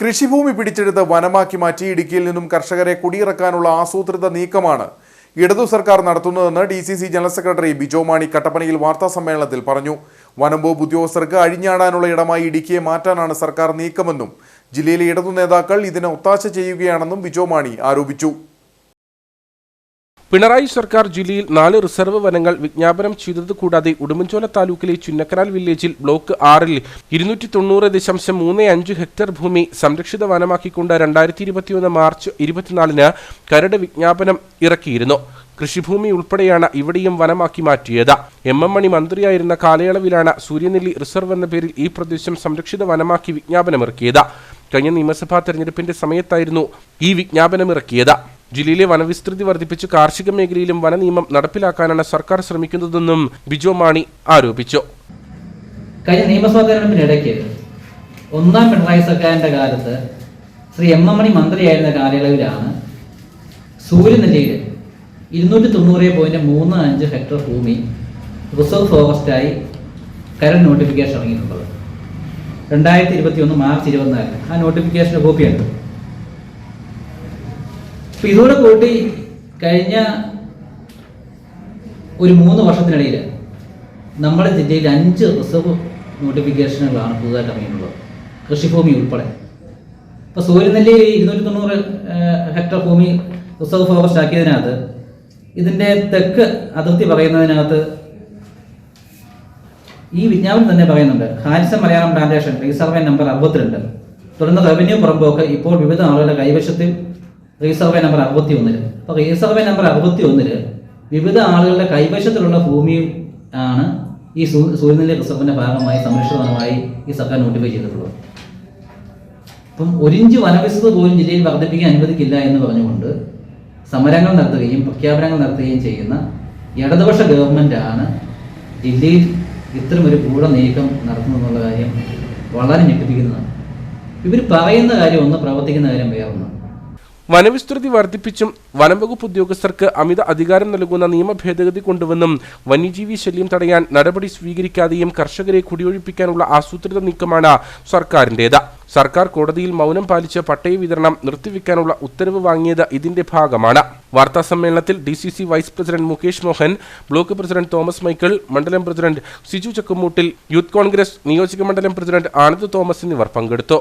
കൃഷിഭൂമി പിടിച്ചെടുത്ത് വനമാക്കി മാറ്റി ഇടുക്കിയിൽ നിന്നും കർഷകരെ കുടിയിറക്കാനുള്ള ആസൂത്രിത നീക്കമാണ് ഇടതു സർക്കാർ നടത്തുന്നതെന്ന് D C C general secretary Bijo Mani കട്ടപ്പനയിൽ വാർത്താ സമ്മേളനത്തിൽ പറഞ്ഞു. വനം വകുപ്പ് ഉദ്യോഗസ്ഥർക്ക് അഴിഞ്ഞാടാനുള്ള ഇടമായി ഇടുക്കിയെ മാറ്റാനാണ് സർക്കാർ നീക്കമെന്നും ജില്ലയിലെ ഇടതു നേതാക്കൾ ഇതിനെ ഒത്താശ ചെയ്യുകയാണെന്നും ബിജോ മാണി ആരോപിച്ചു. പിണറായി സർക്കാർ ജില്ലയിൽ നാല് റിസർവ് വനങ്ങൾ വിജ്ഞാപനം ചെയ്തത് കൂടാതെ ഉടുമ്പൻചോല താലൂക്കിലെ ചുന്നക്കനാൽ വില്ലേജിൽ ബ്ലോക്ക് ആറിൽ ഇരുന്നൂറ്റി തൊണ്ണൂറ് ദശാംശം മൂന്ന് അഞ്ച് ഹെക്ടർ ഭൂമി സംരക്ഷിത വനമാക്കിക്കൊണ്ട് രണ്ടായിരത്തി ഇരുപത്തിയൊന്ന് മാർച്ച് ഇരുപത്തിനാലിന് കരട് വിജ്ഞാപനം ഇറക്കിയിരുന്നു. കൃഷിഭൂമി ഉൾപ്പെടെയാണ് ഇവിടെയും വനമാക്കി മാറ്റിയത്. എം എം മണി മന്ത്രിയായിരുന്ന കാലയളവിലാണ് സൂര്യനെല്ലി റിസർവ് എന്ന പേരിൽ ഈ പ്രദേശം സംരക്ഷിത വനമാക്കി വിജ്ഞാപനമിറക്കിയത്. കഴിഞ്ഞ നിയമസഭാ തെരഞ്ഞെടുപ്പിന്റെ സമയത്തായിരുന്നു ഈ വിജ്ഞാപനമിറക്കിയത്. ജില്ലയിലെ വനവിസ്തൃതി വർദ്ധിപ്പിച്ച് കാർഷിക മേഖലയിലും വനനിയമം നടപ്പിലാക്കാനാണ് സർക്കാർ ശ്രമിക്കുന്നതെന്നും ബിജോ മാണി ആരോപിച്ചു. കഴിഞ്ഞ നിയമസഭാ ഒന്നാം പിണറായി സർക്കാരിന്റെ കാലത്ത് ശ്രീ എം എം മണി മന്ത്രിയായിരുന്ന കാലയളവിലാണ് സൂര്യനെല്ലിയിൽ ഇരുന്നൂറ്റി തൊണ്ണൂറ് പോയിന്റ് മൂന്ന് അഞ്ച് ഹെക്ടർ ഭൂമി റിസർവ് ഫോറസ്റ്റായി കരട് നോട്ടിഫിക്കേഷൻ ഇറങ്ങിയിട്ടുള്ളത്. രണ്ടായിരത്തി ഇരുപത്തി ഒന്ന് മാർച്ച് ഇരുപത്തിനാലിന് ആ നോട്ടിഫിക്കേഷന്റെ കോപ്പിയുണ്ട്. അപ്പൊ ഇതോടെ കൂട്ടി കഴിഞ്ഞ ഒരു മൂന്ന് വർഷത്തിനിടയിൽ നമ്മുടെ ജില്ലയിൽ അഞ്ച് റിസർവ് നോട്ടിഫിക്കേഷനുകളാണ് പുതുതായിട്ട് ഇറങ്ങിയിട്ടുള്ളത്. കൃഷിഭൂമി ഉൾപ്പെടെ. ഇപ്പോൾ സൂര്യനെല്ലി ഇരുന്നൂറ്റി തൊണ്ണൂറ് ഹെക്ടർ ഭൂമി റിസർവ് ഫോറസ്റ്റ് ആക്കിയതിനകത്ത് ഇതിന്റെ തെക്ക് അതിർത്തി പറയുന്നതിനകത്ത് ഈ വിജ്ഞാപനം തന്നെ പറയുന്നുണ്ട്. Harrison Malayalam plantation resurvey number അറുപത്തിരണ്ട്. തുടർന്ന് റവന്യൂ പുറമ്പോക്ക് ഇപ്പോൾ വിവിധ ആളുകളുടെ കൈവശത്തിൽ റീസർവേ നമ്പർ അറുപത്തി ഒന്നിൽ അപ്പോൾ റീസർവേ നമ്പർ അറുപത്തി ഒന്നിൽ വിവിധ ആളുകളുടെ കൈവശത്തിലുള്ള ഭൂമിയും ആണ് ഈ സൂ- സൂര്യനെല്ലി റിസർവിന്റെ ഭാഗമായി സംരക്ഷിതമായി ഈ സർക്കാർ നോട്ടിഫൈ ചെയ്തിട്ടുള്ളത്. അപ്പം ഒരിഞ്ച് വനവിസ്തൃത പോലും ജില്ലയിൽ വർദ്ധിപ്പിക്കാൻ അനുവദിക്കില്ല എന്ന് പറഞ്ഞുകൊണ്ട് സമരങ്ങൾ നടത്തുകയും പ്രഖ്യാപനങ്ങൾ നടത്തുകയും ചെയ്യുന്ന ഇടതുപക്ഷ ഗവൺമെന്റാണ് ജില്ലയിൽ ഇത്തരമൊരു ഗൂഢ നീക്കം നടത്തുന്നതെന്നുള്ള കാര്യം വളരെ ഞെട്ടിപ്പിക്കുന്നതാണ്. ഇവർ പറയുന്ന കാര്യം ഒന്ന് പ്രവർത്തിക്കുന്ന കാര്യം വേറൊന്ന്. വനവിസ്തൃതി വർദ്ധിപ്പിച്ചും വനംവകുപ്പ് ഉദ്യോഗസ്ഥർക്ക് അമിത അധികാരം നൽകുന്ന നിയമ ഭേദഗതി കൊണ്ടുവന്നും വന്യജീവി ശല്യം തടയാൻ നടപടി സ്വീകരിക്കാതെയും കർഷകരെ കുടിയൊഴിപ്പിക്കാനുള്ള ആസൂത്രിത നീക്കമാണ് സർക്കാരിന്റേത്. സർക്കാർ കോടതിയിൽ മൗനം പാലിച്ച് പട്ടയ വിതരണം നിർത്തിവെക്കാനുള്ള ഉത്തരവ് വാങ്ങിയത് ഇതിന്റെ ഭാഗമാണ്. വാർത്താ സമ്മേളനത്തിൽ D C C vice president Mukesh Mohan block president Thomas Michael മണ്ഡലം പ്രസിഡന്റ് സിജു ചക്കുമൂട്ടിൽ യൂത്ത് കോൺഗ്രസ് നിയോജക മണ്ഡലം പ്രസിഡന്റ് ആനന്ദ് തോമസ് എന്നിവർ പങ്കെടുത്തു.